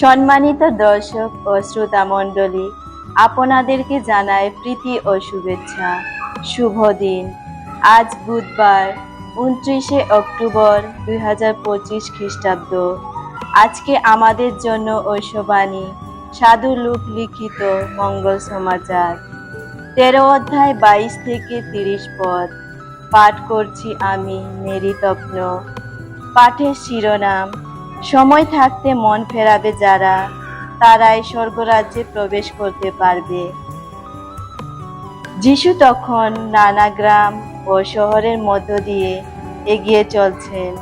সম্মানিত দর্শক ও শ্রোতা মণ্ডলী, আপনাদেরকে জানায় প্রীতি ও শুভেচ্ছা। শুভ দিন। আজ বুধবার, উনত্রিশে অক্টোবর দুই হাজার পঁচিশ খ্রিস্টাব্দ। আজকে আমাদের জন্য ঐশবাণী, সাধু লোক লিখিত মঙ্গল সমাচার। তেরো অধ্যায় বাইশ থেকে তিরিশ পদ। পাঠ করছি আমি, মেরি তপ্ন। পাঠের শিরোনাম সময় থাকতে মন ফেরাবে যারা, তারাই স্বর্গরাজ্যে প্রবেশ করতে পারবে। যিশু তখন নানা গ্রাম ও শহরের মধ্য দিয়ে এগিয়ে চলছেন।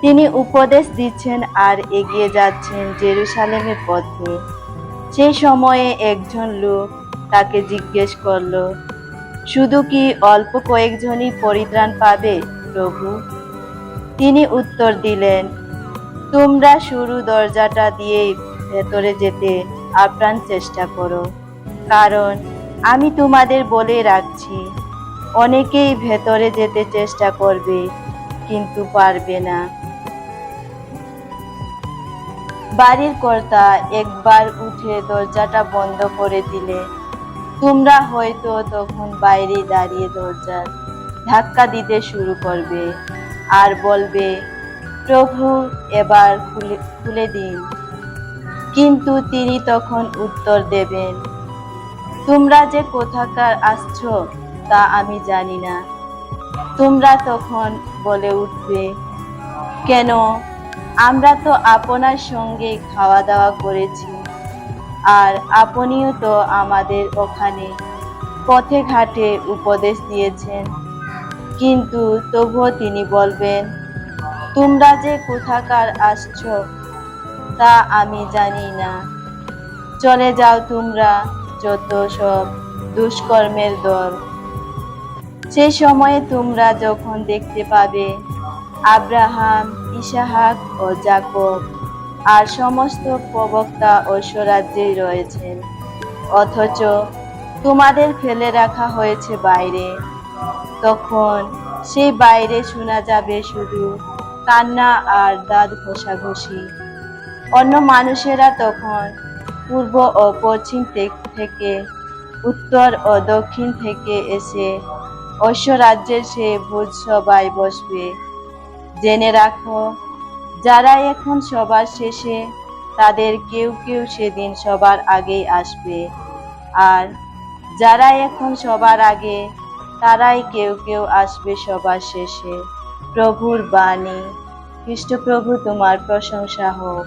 তিনি উপদেশ দিচ্ছেন আর এগিয়ে যাচ্ছেন জেরুসালেমের পথে। সেই সময়ে একজন লোক তাকে জিজ্ঞেস করল, শুধু কি অল্প কয়েকজনই পরিত্রাণ পাবে প্রভু? তিনি উত্তর দিলেন তোমরা শুরু দরজাটা দিয়ে ভেতরে যেতে আপ্রাণ চেষ্টা করো। কারণ আমি তোমাদের বলে রাখছি, অনেকেই ভেতরে যেতে চেষ্টা করবে, কিন্তু পারবে না। বাড়ির কর্তা একবার উঠে দরজাটা বন্ধ করে দিলে, তোমরা হয়তো তখন বাইরে দাঁড়িয়ে দরজার ধাক্কা দিতে শুরু করবে আর বলবে প্রভু এবার খুলে খুলে দিন। কিন্তু তিনি তখন উত্তর দেবেন, তোমরা যে কোথাকার আসছো তা আমি জানি না। তোমরা তখন বলে উঠবে, কেন? আমরা তো আপনার সঙ্গে খাওয়া দাওয়া করেছি, আর আপনিও তো আমাদের ওখানে পথে ঘাটে উপদেশ দিয়েছেন। কিন্তু তবুও তিনি বলবেন তোমরা যে কোথাকার আসছ, তা আমি জানি না। চলে যাও তোমরা যত সব দুষ্কর্মের দল। সেই সময়ে তোমরা যখন দেখতে পাবে আব্রাহাম, ইসাহাক ও জাকব আর সমস্ত প্রবক্তা ও স্বরাজ্যেই রয়েছেন, অথচ তোমাদের ফেলে রাখা হয়েছে বাইরে। তখন সেই বাইরে শোনা যাবে শুধু কান্না আর দাঁত ঘষাঘষি। অন্য মানুষেরা তখন পূর্ব ও পশ্চিম থেকে, উত্তর ও দক্ষিণ থেকে এসে ঐশ্ব রাজ্যের সে ভোজ সবাই বসবে। জেনে রাখো, যারা এখন সবার শেষে, তাদের কেউ কেউ সেদিন সবার আগেই আসবে। আর যারা এখন সবার আগে, তারাই কেউ কেউ আসবে সবার শেষে। প্রভুর বাণী খ্রিস্টপ্রভু তোমার প্রশংসা হোক।